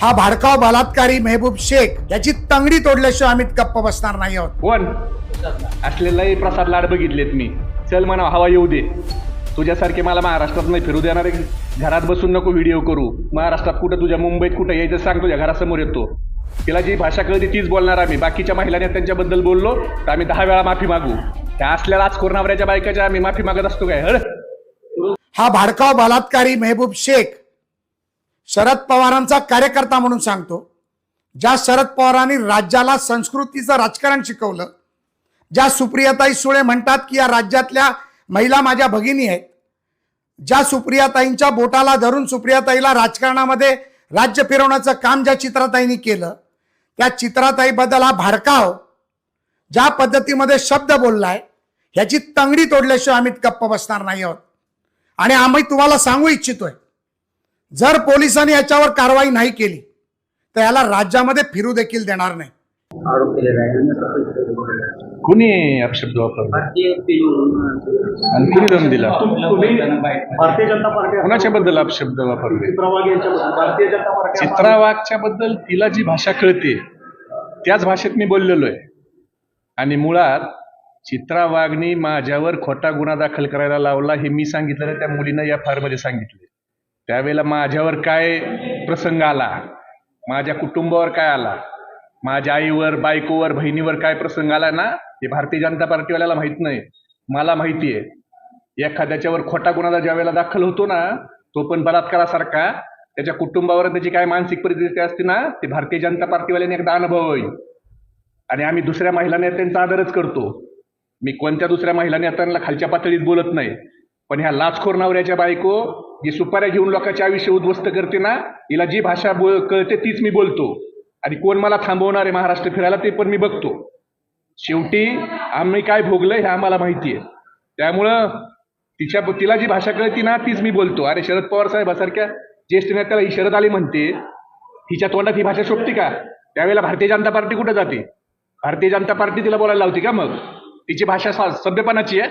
हा भाडकाव बलात्कारी मेहबूब शेख याची तंगडी तोडल्याशिवाय आम्ही गप्प बसणार नाही आहोत. कोण? असलेलाही प्रसाद लाड बघितलेत मी. चल म्हणा हवा येऊ दे. तुझ्यासारखे मला महाराष्ट्रात नाही फिरू देणारे घरात बसून नको व्हिडिओ करू. महाराष्ट्रात कुठं तुझ्या मुंबईत कुठं यायचं सांग तुझ्या घरासमोर येतो. तिला जी भाषा कळते तीच बोलणार आम्ही. बाकीच्या महिला नेत्यांच्याबद्दल बोललो तर आम्ही दहा वेळा माफी मागू. त्या असल्या राजखोर नवऱ्याच्या बायकाच्या आम्ही माफी मागत असतो काय? हळ. हा भाडकाव बलात्कारी मेहबूब शेख शरद पवारांचा कार्यकर्ता म्हणून सांगतो. ज्या शरद पवारांनी राज्याला संस्कृतीचं राजकारण शिकवलं ज्या सुप्रियाताई सुळे म्हणतात की या राज्यातल्या महिला माझ्या भगिनी आहेत ज्या सुप्रियाताईंच्या बोटाला धरून सुप्रियाताईला राजकारणामध्ये राज्य फिरवण्याचं काम ज्या चित्राताईंनी केलं त्या चित्राताईबद्दल हा भारकाव हो, ज्या पद्धतीमध्ये शब्द बोललाय ह्याची तंगडी तोडल्याशिवाय आम्ही गप्प बसणार नाही आहोत. आणि आम्ही तुम्हाला सांगू इच्छितोय जर पोलिसांनी याच्यावर कारवाई नाही केली तर याला राज्यामध्ये फिरू देखील देणार नाही. आरोप केलेला आहे कुणी अपशब्द वापरला आणि कुणी दम दिला? भारतीय जनता पार्टी कुणाच्या बद्दल अपशब्द वापरले भारतीय जनता पार्टी चित्रा वाघच्या बद्दल तिला जी भाषा कळते त्याच भाषेत मी बोललेलो आहे आणि मुळात चित्रा वाघनी माझ्यावर खोटा गुन्हा दाखल करायला लावला हे मी सांगितलेलं त्या मुलीनं या फारमध्ये सांगितले त्यावेळेला माझ्यावर काय प्रसंग आला? माझ्या कुटुंबावर काय आला? माझ्या आईवर बायकोवर बहिणीवर काय प्रसंग आला ना? हे भारतीय जनता पार्टीवाल्याला माहीत नाही. मला माहिती आहे एखाद्याच्यावर खोटा गुन्हा ज्या वेळेला दाखल होतो ना तो पण बलात्कारासारखा. त्याच्या कुटुंबावर त्याची काय मानसिक परिस्थिती असते ना ते भारतीय जनता पार्टीवाल्याने एकदा अनुभव होईल. आणि आम्ही दुसऱ्या महिला नेत्यांचा आदरच करतो. मी कोणत्या दुसऱ्या महिला नेत्यांना खालच्या पातळीत बोलत नाही. पण ह्या लाचखोर नवऱ्याच्या बायको जी सुपाऱ्या घेऊन लोकांचे आयुष्य उद्ध्वस्त करते ना हिला जी भाषा बोल कळते तीच मी बोलतो. आणि कोण मला थांबवणार आहे महाराष्ट्र फिरायला ते पण मी बघतो. शेवटी आम्ही काय भोगलं हे आम्हाला माहिती आहे त्यामुळं तिच्या तिला जी भाषा कळती ना तीच मी बोलतो. अरे शरद पवार साहेबासारख्या ज्येष्ठ नेत्याला ही शरद आली म्हणते हिच्या तोंडात ही भाषा शोभते का? त्यावेळेला भारतीय जनता पार्टी कुठं जाते? भारतीय जनता पार्टी तिला बोलायला लावते का मग? तिची भाषा सभ्यपणाची आहे.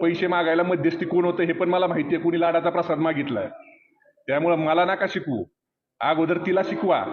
पैसे मागायला मध्यस्थी कोण होतं हे पण मला माहिती आहे कुणी लाडाचा प्रसाद मागितलाय. त्यामुळं मला नका शिकवू. अगोदर तिला शिकवा.